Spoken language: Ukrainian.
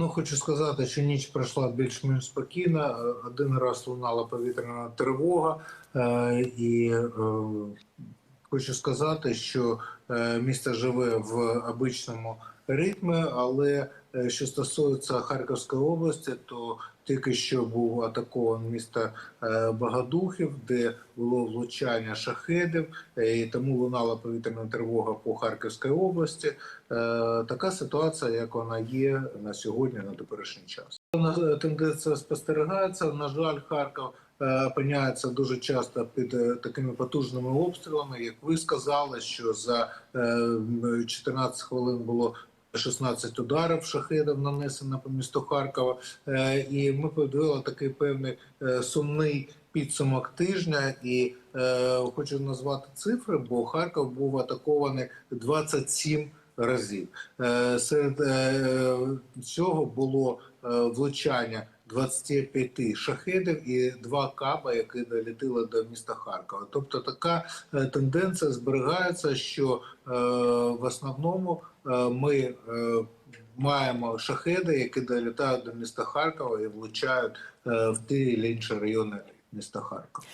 Ну, хочу сказати, що ніч пройшла більш-менш спокійно. Е, Один раз лунала повітряна тривога, е, і е, хочу сказати, що місто живе в обичному ритмі, але е, що стосується Харківської області, то тільки що був атакований місто е, Богодухів, де було влучання шахедів, е, і тому лунала повітряна тривога по Харківській області. Така ситуація, як вона є на сьогодні, на теперішній час. Тенденція спостерігається. На жаль, Харків опиняється дуже часто під такими потужними обстрілами. Як ви сказали, що за е, 14 хвилин було 16 ударів шахедів нанесено по місту Харкова, Е, і ми подивили такий певний е, сумний підсумок тижня. І е, хочу назвати цифри, бо Харків був атакований 27 разів. Серед цього було влучання 25 шахедів і два каба, які долітили до міста Харкова. Тобто така е, тенденція зберігається, що е, в основному е, ми маємо шахеди, які долітають до міста Харкова і влучають в ті чи інші райони міста Харкова.